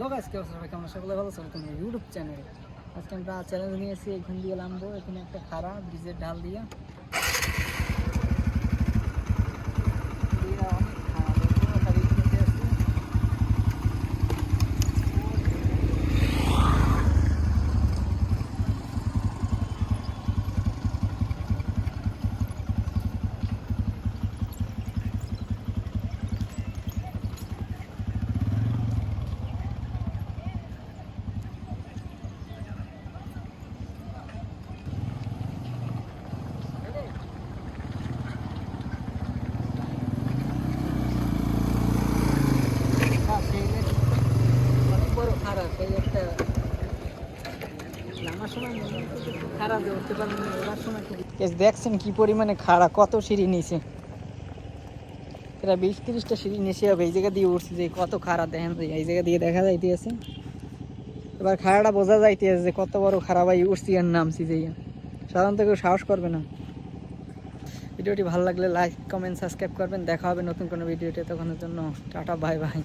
Hello গাছ কেউ সবাই কেমন সকলে ভালো সবাই তুমি ইউটিউব চ্যানেল। আজকে আমরা চ্যানেল নিয়ে এসে এখান দিয়ে নামবো এখানে একটা খাড়া ব্রিজের ঢাল দিয়ে দিয়ে। দেখছেন কি পরিমাণে খাড়া, কত সিঁড়ি নিচে এটা বিশ তিরিশটা সিঁড়ি নিচে হবে, এই জায়গা দিয়ে উঠছে যে কত খাড়া, দেখেন এই জায়গা দিয়ে দেখা যাইতেছে। এবার খাড়াটা বোঝা যাইতেছে যে কত বড় খারাপ ভাই উঠছি আর নামছি যে। সাধারণত কেউ সাহস করবে না। ভিডিওটি ভালো লাগলে লাইক কমেন্ট সাবস্ক্রাইব করবেন। দেখা হবে নতুন কোনো ভিডিওতে তখনের জন্য টাটা বাই বাই